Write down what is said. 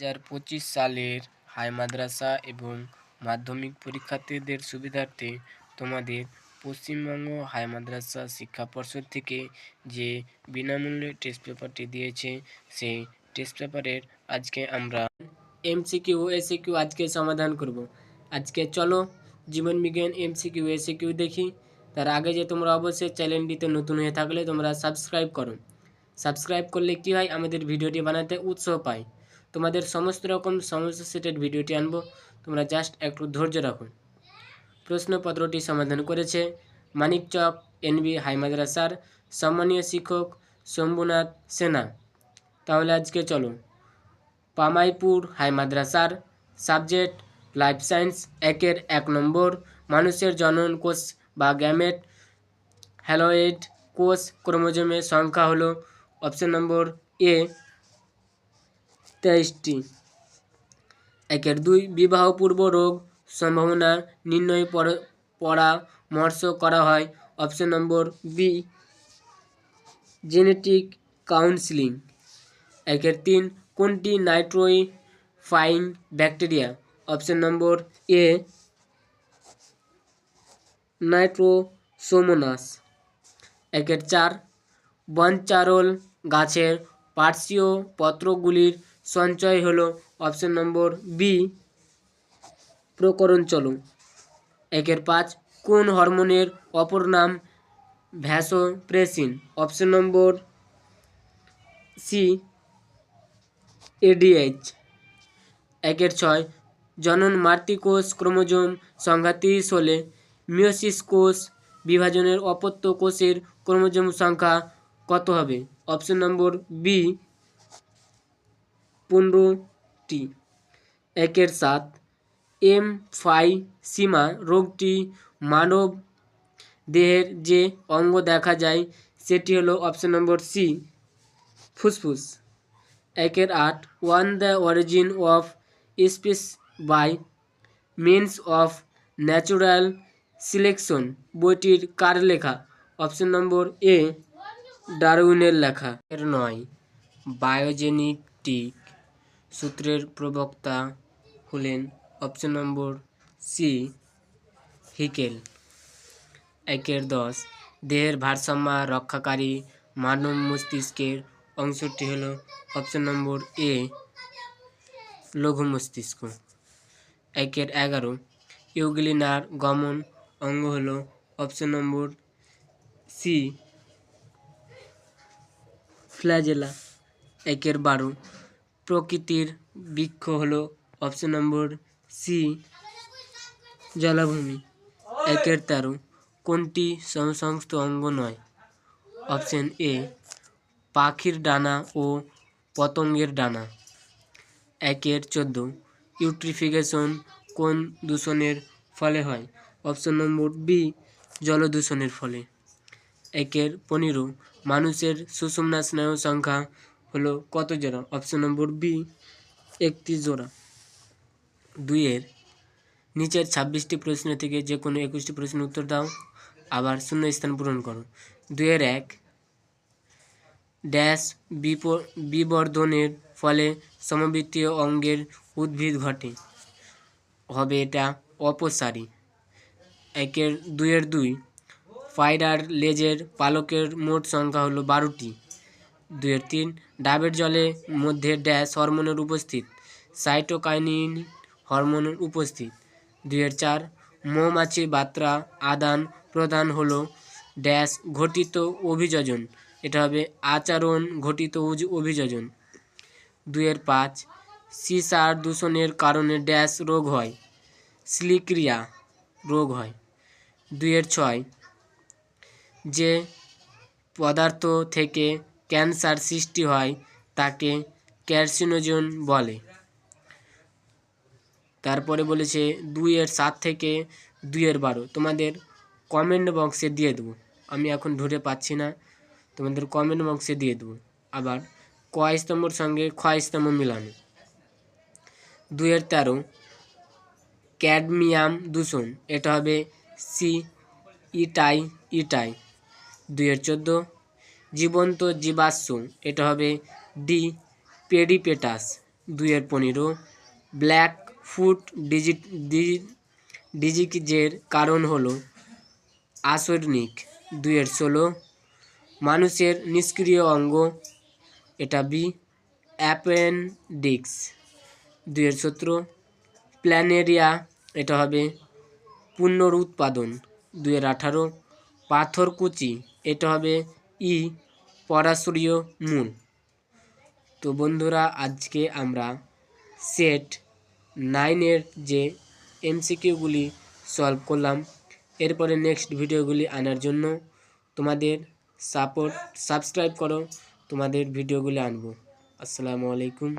হাজার পঁচিশ সালের হাই মাদ্রাসা এবং মাধ্যমিক পরীক্ষার্থীদের সুবিধার্থে তোমাদের পশ্চিমবঙ্গ হাই মাদ্রাসা শিক্ষা পর্ষদ থেকে যে বিনামূল্যে টেস্ট পেপারটি দিয়েছে, সেই টেস্ট পেপারের আজকে আমরা এমসিকিউ এসিকিউ আজকে সমাধান করব। আজকে চলো জীবন বিজ্ঞান এমসিকিউ এসিকিউ দেখি। তার আগে যে তোমরা অবশ্যই চ্যানেলটিতে নতুন হয়ে থাকলে তোমরা সাবস্ক্রাইব করো। সাবস্ক্রাইব করলে কী হয়? আমাদের ভিডিওটি বানাতে উৎসাহ পায়। তোমাদের সমস্ত রকম সমস্যা সেটের ভিডিওটি আনব। তোমরা জাস্ট একটু ধৈর্য রাখো। প্রশ্নপত্রটি সমাধান করেছে মানিক মানিকচক এনবি হাই মাদ্রাসার সম্মানীয় শিক্ষক শম্ভুনাথ সেনা। তাহলে আজকে চলো। পামাইপুর হাই মাদ্রাসার সাবজেক্ট লাইফ সায়েন্স একের এক নম্বর, মানুষের জনন কোষ বা গ্যামেট হ্যালোয়েড কোষ ক্রোমোজোমের সংখ্যা হলো। অপশন নম্বর এ তেইশটি। একের দুই, বিবাহপূর্ব রোগ সম্ভাবনা নির্ণয় পর- পরামর্শ করা হয়। Option number B, genetic counselling. একের তিন, কোনটি nitrifying bacteria? Option number A, Nitrosomonas. একের চার, বনচারল গাছের পার্শ্বীয় পত্রগুলির সঞ্চয় হলো অপশন নম্বর বি প্রকরণ চলো একের পাঁচ, কোন হরমোনের অপর নাম vasopressin? Option number C ADH একের ছয়, জনন মাতৃকোষ ক্রোমোজোম সংখ্যা তিরিশ হলে মিওসিস কোষ বিভাজনের অপত্য কোষের ক্রোমোজোম সংখ্যা কত হবে? অপশন নম্বর বি পনেরোটি। একের সাত, এম ফাই সীমা রোগটি মানব দেহের যে অঙ্গ দেখা যায়, সেটি হলো অপশন নম্বর সি, ফুসফুস। একের আট, on the origin of species by means of natural selection, বইটির কার লেখা? অপশন নম্বর এ, ডারউইনের লেখা। এর নয় বায়োজেনেটিক সূত্রের প্রবক্তা হলেন অপশন নম্বর সি হিকেল। একের দশ, দেহের ভারসাম্য রক্ষাকারী মানব মস্তিষ্কের অংশটি হল অপশন নম্বর এ, লঘু মস্তিষ্ক। একের এগারো, ইউগ্লিনার গমন অঙ্গ হল অপশন নম্বর সি, ফ্ল্যাজেলা। একের বারো প্রকৃতির বৃক্ষ হলো অপশন নম্বর সি জলাভূমি। একের তেরো, কোনটি সমসংস্থ অঙ্গ নয়? অপশন এ পাখির ডানা ও পতঙ্গের ডানা। একের চোদ্দ, ইউট্রিফিকেশন কোন দূষণের ফলে হয়? অপশন নম্বর বি জলদূষণের ফলে। একের পনেরো, মানুষের সুষুম্না স্নায়ু সংখ্যা হলো কত জোড়া? অপশন নম্বর বি একত্রিশ জোড়া। দুইয়ের নিচের ছাব্বিশটি প্রশ্ন থেকে যে কোনো একুশটি প্রশ্নের উত্তর দাও, আবার শূন্য স্থান পূরণ করো। দুইয়ের এক ড্যাশ বিবর্ধনের ফলে সমবৃত্তীয় অঙ্গের উদ্ভিদ ঘটে। হবে এটা অপসারী। একের দুইয়ের দুই। ফাইডার লেজের পালকের মোট সংখ্যা হলো বারোটি। দুইয়ের তিন, ডাবের জলে মধ্যে ড্যাশ হরমোনের উপস্থিত, সাইটোকাইনিন হরমোনের উপস্থিত। দুইয়ের চার, মৌমাছি বাত্রা আদান প্রদান হলো ড্যাশ ঘটিত অভিযোজন, এটা হবে আচরণ ঘটিত অভিযোজন। দুইয়ের পাঁচ, সিসার দূষণের কারণে ড্যাশ রোগ হয়, স্লিক্রিয়া রোগ হয়। দুইয়ের ছয়, যে পদার্থ থেকে ক্যান্সার সৃষ্টি হয় তাকে ক্যারসিনোজেন বলে। তারপরে বলেছে দুইয়ের সাত থেকে দুইয়ের বারো। তোমাদের কমেন্ট বক্সে দিয়ে দেবো। আমি এখন ধরে পাচ্ছি না। তোমাদের কমেন্ট বক্সে দিয়ে দেবো। আবার ক সঙ্গে খ স্তম্ভ মিলানো। দুইয়ের তেরো, ক্যাডমিয়াম দূষণ। এটা হবে সি, ইটাই ইটাই। দুইয়ের চোদ্দ জীবন্ত জীবাশ্ম। এটা হবে ডি পেডিপেটাস দুইয়ের পনেরো। ব্ল্যাক ফুট ডিজিট ডিজিজের কারণ হলো আসরনিক দুইয়ের ষোলো। মানুষের নিষ্ক্রিয় অঙ্গ, এটা বি অ্যাপেন্ডিক্স, দুইয়ের সতেরো। প্ল্যানেরিয়া, এটা হবে পুনরুৎপাদন, দুইয়ের আঠারো। পাথরকুচি, এটা হবে ই পরাশরীয় মূল। তো বন্ধুরা, আজকে আমরা সেট নাইনের যে এমসিকিউগুলি সলভ করলাম, এরপরে নেক্সট ভিডিওগুলি আনার জন্য তোমাদের সাপোর্ট, সাবস্ক্রাইব করো, তোমাদের ভিডিওগুলি আনব। আসসালামু আলাইকুম।